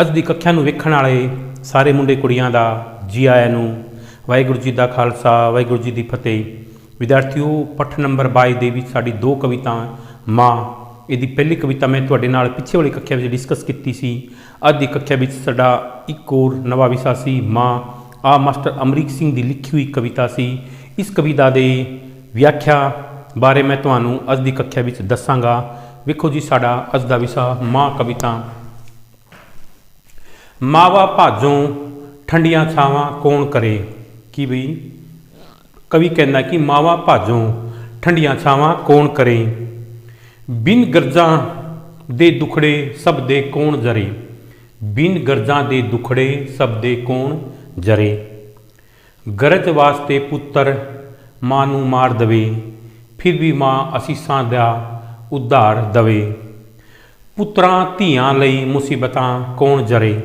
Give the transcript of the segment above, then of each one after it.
ਅੱਜ ਦੀ ਕੱਖਿਆ ਨੂੰ ਵੇਖਣ ਵਾਲੇ ਸਾਰੇ ਮੁੰਡੇ ਕੁੜੀਆਂ ਦਾ ਜੀ ਆਇਆਂ ਨੂੰ ਵਾਹਿਗੁਰੂ ਜੀ ਦਾ ਖਾਲਸਾ, ਵਾਹਿਗੁਰੂ ਜੀ ਦੀ ਫਤਿਹ। ਵਿਦਿਆਰਥੀਓ, ਪੱਠ ਨੰਬਰ 22 ਦੇ ਵਿੱਚ ਸਾਡੀ ਦੋ ਕਵਿਤਾ, ਮਾਂ, ਇਹਦੀ ਪਹਿਲੀ ਕਵਿਤਾ ਮੈਂ ਤੁਹਾਡੇ ਨਾਲ ਪਿੱਛੇ ਵਾਲੀ ਕੱਖਿਆ ਵਿੱਚ ਡਿਸਕਸ ਕੀਤੀ ਸੀ। ਅੱਜ ਦੀ ਕੱਖਿਆ ਵਿੱਚ ਸਾਡਾ ਇੱਕ ਹੋਰ ਨਵਾਂ ਵਿਸ਼ਾ ਸੀ, ਮਾਂ। ਆ ਮਾਸਟਰ ਅਮਰੀਕ ਸਿੰਘ ਦੀ ਲਿਖੀ ਹੋਈ ਕਵਿਤਾ ਸੀ। ਇਸ ਕਵਿਤਾ ਦੇ ਵਿਆਖਿਆ ਬਾਰੇ ਮੈਂ ਤੁਹਾਨੂੰ ਅੱਜ ਦੀ ਕੱਖਿਆ ਵਿੱਚ ਦੱਸਾਂਗਾ। ਵੇਖੋ ਜੀ ਸਾਡਾ ਅੱਜ ਦਾ ਵਿਸ਼ਾ, ਮਾਂ ਕਵਿਤਾ। ਮਾਵਾ ਭਾਜੋਂ ਠੰਡੀਆਂ ਛਾਵਾਂ ਕੌਣ ਕਰੇ? ਕੀ ਬਈ? ਕਵੀ ਕਹਿੰਦਾ ਕਿ ਮਾਵਾ ਭਾਜੋਂ ਠੰਡੀਆਂ ਛਾਵਾਂ ਕੌਣ ਕਰੇ? ਬਿਨ ਗਰਜਾਂ ਦੇ ਦੁਖੜੇ ਸਭ ਦੇ ਕੌਣ ਜਰੇ? ਬਿਨ ਗਰਜਾਂ ਦੇ ਦੁਖੜੇ ਸਭ ਦੇ ਕੌਣ ਜਰੇ? ਗਰਜ ਵਾਸਤੇ ਪੁੱਤਰ ਮਾਂ ਨੂੰ ਮਾਰ ਦਵੇ, ਫਿਰ ਵੀ ਮਾਂ ਅਸੀਸਾਂ ਦਾ ਉਧਾਰ ਦਵੇ। ਪੁੱਤਰਾਂ ਧੀਆਂ ਲਈ ਮੁਸੀਬਤਾਂ ਕੌਣ ਜਰੇ?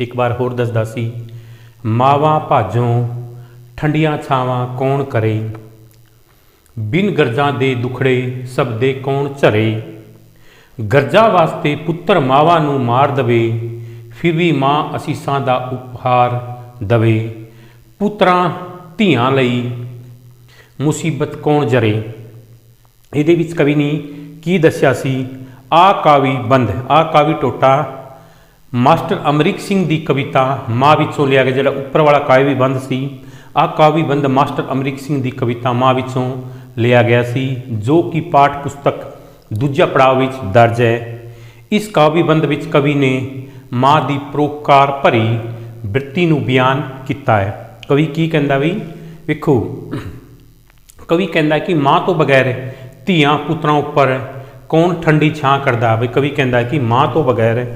ਇੱਕ ਵਾਰ ਹੋਰ ਦੱਸਦਾ ਸੀ, ਮਾਵਾਂ ਭਾਜੋਂ ਠੰਡੀਆਂ ਛਾਵਾਂ ਕੌਣ ਕਰੇ? ਬਿਨ ਗਰਜਾਂ ਦੇ ਦੁਖੜੇ ਸਭ ਦੇ ਕੌਣ ਝਰੇ? ਗਰਜਾ ਵਾਸਤੇ ਪੁੱਤਰ ਮਾਵਾਂ ਨੂੰ ਮਾਰ ਦਵੇ, ਫਿਰ ਵੀ ਮਾਂ ਅਸੀਸਾਂ ਦਾ ਉਪਹਾਰ ਦਵੇ। ਪੁੱਤਰਾਂ ਧੀਆਂ ਲਈ ਮੁਸੀਬਤ ਕੌਣ ਜਰੇ? ਇਹਦੇ ਵਿੱਚ ਕਵੀ ਨੇ ਕੀ ਦੱਸਿਆ ਸੀ? ਆ ਕਾਵੀ ਬੰਦ ਆ ਕਾਵੀ ਟੋਟਾ ਮਾਸਟਰ ਅਮਰੀਕ ਸਿੰਘ ਦੀ ਕਵਿਤਾ ਮਾਂ ਵਿੱਚੋਂ ਲਿਆ ਗਿਆ, ਜਿਹੜਾ ਉੱਪਰ ਵਾਲਾ ਕਾਵੀ ਬੰਦ ਸੀ ਆ ਕਾਵੀ ਬੰਦ ਮਾਸਟਰ ਅਮਰੀਕ ਸਿੰਘ ਦੀ ਕਵਿਤਾ ਮਾਂ ਵਿੱਚੋਂ ਲਿਆ ਗਿਆ ਸੀ, ਜੋ ਕਿ ਪਾਠ ਪੁਸਤਕ ਦੂਜਾ ਪੜਾਅ ਵਿੱਚ ਦਰਜ ਹੈ। ਇਸ ਕਾਵੀ ਬੰਦ ਵਿੱਚ ਕਵੀ ਨੇ ਮਾਂ ਦੀ ਪ੍ਰੋਕਾਰ ਭਰੀ ਬਿਰਤੀ ਨੂੰ ਬਿਆਨ ਕੀਤਾ ਹੈ। ਕਵੀ ਕੀ ਕਹਿੰਦਾ ਵੀ ਵੇਖੋ, ਕਵੀ ਕਹਿੰਦਾ ਕਿ ਮਾਂ ਤੋਂ ਬਗੈਰ ਧੀਆਂ ਪੁੱਤਰਾਂ ਉੱਪਰ ਕੌਣ ਠੰਡੀ ਛਾਂ ਕਰਦਾ? ਵੀ ਕਵੀ ਕਹਿੰਦਾ ਕਿ ਮਾਂ ਤੋਂ ਬਗੈਰ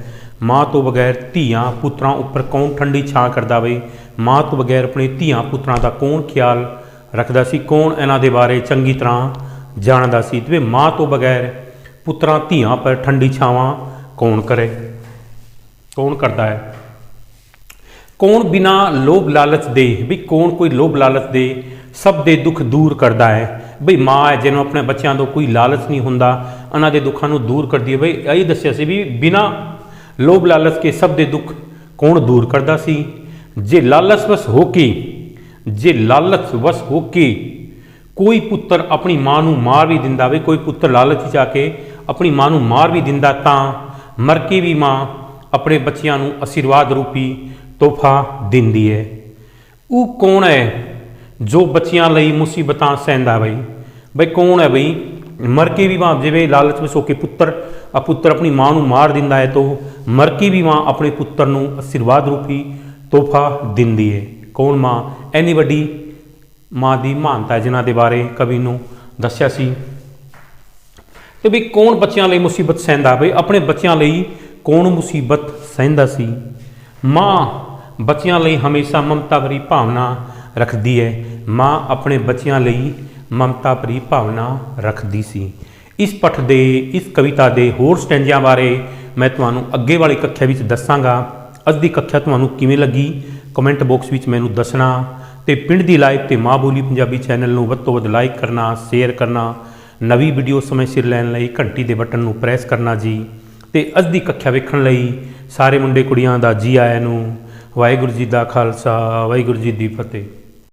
ਮਾਂ ਤੋਂ ਬਗੈਰ ਧੀਆਂ ਪੁੱਤਰਾਂ ਉੱਪਰ ਕੌਣ ਠੰਡੀ ਛਾਂ ਕਰਦਾ ਬਈ ਮਾਂ ਤੋਂ ਬਗੈਰ ਆਪਣੇ ਧੀਆਂ ਪੁੱਤਰਾਂ ਦਾ ਕੌਣ ਖਿਆਲ ਰੱਖਦਾ ਸੀ? ਕੌਣ ਇਹਨਾਂ ਦੇ ਬਾਰੇ ਚੰਗੀ ਤਰ੍ਹਾਂ ਜਾਣਦਾ ਸੀ? ਤੇ ਮਾਂ ਤੋਂ ਬਗੈਰ ਪੁੱਤਰਾਂ ਧੀਆਂ ਪਰ ਠੰਡੀ ਛਾਵਾਂ ਕੌਣ ਕਰੇ? ਕੌਣ ਕਰਦਾ ਹੈ? ਕੌਣ ਬਿਨਾ ਲੋਭ ਲਾਲਚ ਦੇ, ਵੀ ਕੌਣ ਕੋਈ ਲੋਭ ਲਾਲਚ ਦੇ ਸਭ ਦੇ ਦੁੱਖ ਦੂਰ ਕਰਦਾ ਹੈ? ਬਈ ਮਾਂ ਹੈ ਜਿਹਨੂੰ ਆਪਣੇ ਬੱਚਿਆਂ ਤੋਂ ਕੋਈ ਲਾਲਚ ਨਹੀਂ ਹੁੰਦਾ, ਉਹਨਾਂ ਦੇ ਦੁੱਖਾਂ ਨੂੰ ਦੂਰ ਕਰਦੀ ਹੈ। ਬਈ ਇਹ ਦੱਸਿਆ ਸੀ ਵੀ ਬਿਨਾ ਲੋਭ ਲਾਲਚ ਕੇ ਸਭ ਦੇ ਦੁੱਖ ਕੌਣ ਦੂਰ ਕਰਦਾ ਸੀ? ਜੇ ਲਾਲਚ ਵਸ ਹੋ ਕੇ? ਜੇ ਲਾਲਚ ਵਸ ਹੋ ਕੇ? ਕੋਈ ਪੁੱਤਰ ਆਪਣੀ ਮਾਂ ਨੂੰ ਮਾਰ ਵੀ ਦਿੰਦਾ ਵੇ, ਕੋਈ ਪੁੱਤਰ ਲਾਲਚ ਚ ਆ ਕੇ ਆਪਣੀ ਮਾਂ ਨੂੰ ਮਾਰ ਵੀ ਦਿੰਦਾ ਤਾਂ ਮਰ ਕੇ ਵੀ ਮਾਂ ਆਪਣੇ ਬੱਚਿਆਂ ਨੂੰ ਆਸ਼ੀਰਵਾਦ ਰੂਪੀ ਤੋਹਫਾ ਦਿੰਦੀ ਹੈ ਉਹ ਕੌਣ ਹੈ ਜੋ ਬੱਚਿਆਂ ਲਈ ਮੁਸੀਬਤਾਂ ਸਹਿੰਦਾ ਬਈ? ਬਈ ਕੌਣ ਹੈ ਬਈ ਮਰ ਕੇ ਵੀ ਮਾਂ ਜਿਵੇਂ ਲਾਲਚ ਵਿੱਚ ਹੋ ਕੇ ਪੁੱਤਰ, ਆ ਪੁੱਤਰ ਆਪਣੀ ਮਾਂ ਨੂੰ ਮਾਰ ਦਿੰਦਾ ਹੈ, ਤਾਂ ਮਰ ਕੇ ਵੀ ਮਾਂ ਆਪਣੇ ਪੁੱਤਰ ਨੂੰ ਆਸ਼ੀਰਵਾਦ ਰੂਪੀ ਤੋਹਫਾ ਦਿੰਦੀ ਹੈ। ਕੌਣ ਮਾਂ? ਐਨੀ ਵੱਡੀ ਮਾਂ ਦੀ ਮਹਾਨਤਾ ਹੈ ਜਿਨ੍ਹਾਂ ਦੇ ਬਾਰੇ ਕਵੀ ਨੂੰ ਦੱਸਿਆ ਸੀ। ਤੇ ਵੀ ਕੌਣ ਬੱਚਿਆਂ ਲਈ ਮੁਸੀਬਤ ਸਹਿੰਦਾ? ਬਈ ਆਪਣੇ ਬੱਚਿਆਂ ਲਈ ਕੌਣ ਮੁਸੀਬਤ ਸਹਿੰਦਾ ਸੀ? ਮਾਂ ਬੱਚਿਆਂ ਲਈ ਹਮੇਸ਼ਾ ਮਮਤਾ ਭਰੀ ਭਾਵਨਾ ਰੱਖਦੀ ਹੈ। ਮਾਂ ਆਪਣੇ ਬੱਚਿਆਂ ਲਈ ਮਮਤਾ ਭਰੀ ਭਾਵਨਾ ਰੱਖਦੀ ਸੀ। ਇਸ ਪਠ ਦੇ, ਇਸ ਕਵਿਤਾ ਦੇ ਹੋਰ ਸਟੈਂਜਾਂ ਬਾਰੇ ਮੈਂ ਤੁਹਾਨੂੰ ਅੱਗੇ ਵਾਲੀ ਕੱਖਿਆ ਵਿੱਚ ਦੱਸਾਂਗਾ। ਅੱਜ ਦੀ ਕੱਖਿਆ ਤੁਹਾਨੂੰ ਕਿਵੇਂ ਲੱਗੀ? ਕਮੈਂਟ ਬਾਕਸ ਵਿੱਚ ਮੈਨੂੰ ਦੱਸਣਾ। ਤੇ ਪਿੰਡ ਦੀ ਲਾਈਵ ਤੇ ਮਾਂ ਬੋਲੀ ਪੰਜਾਬੀ ਚੈਨਲ ਨੂੰ ਵੱਧ ਤੋਂ ਵੱਧ ਲਾਈਕ ਕਰਨਾ, ਸ਼ੇਅਰ ਕਰਨਾ। ਨਵੀਂ ਵੀਡੀਓ ਸਮੇਂ ਸਿਰ ਲੈਣ ਲਈ ਘੰਟੀ ਦੇ ਬਟਨ ਨੂੰ ਪ੍ਰੈਸ ਕਰਨਾ ਜੀ। ਤੇ ਅੱਜ ਦੀ ਕੱਖਿਆ ਵੇਖਣ ਲਈ ਸਾਰੇ ਮੁੰਡੇ ਕੁੜੀਆਂ ਦਾ ਜੀ ਆਇਆਂ ਨੂੰ। ਵਾਹਿਗੁਰੂ ਜੀ ਦਾ ਖਾਲਸਾ, ਵਾਹਿਗੁਰੂ ਜੀ ਦੀ ਫਤਿਹ।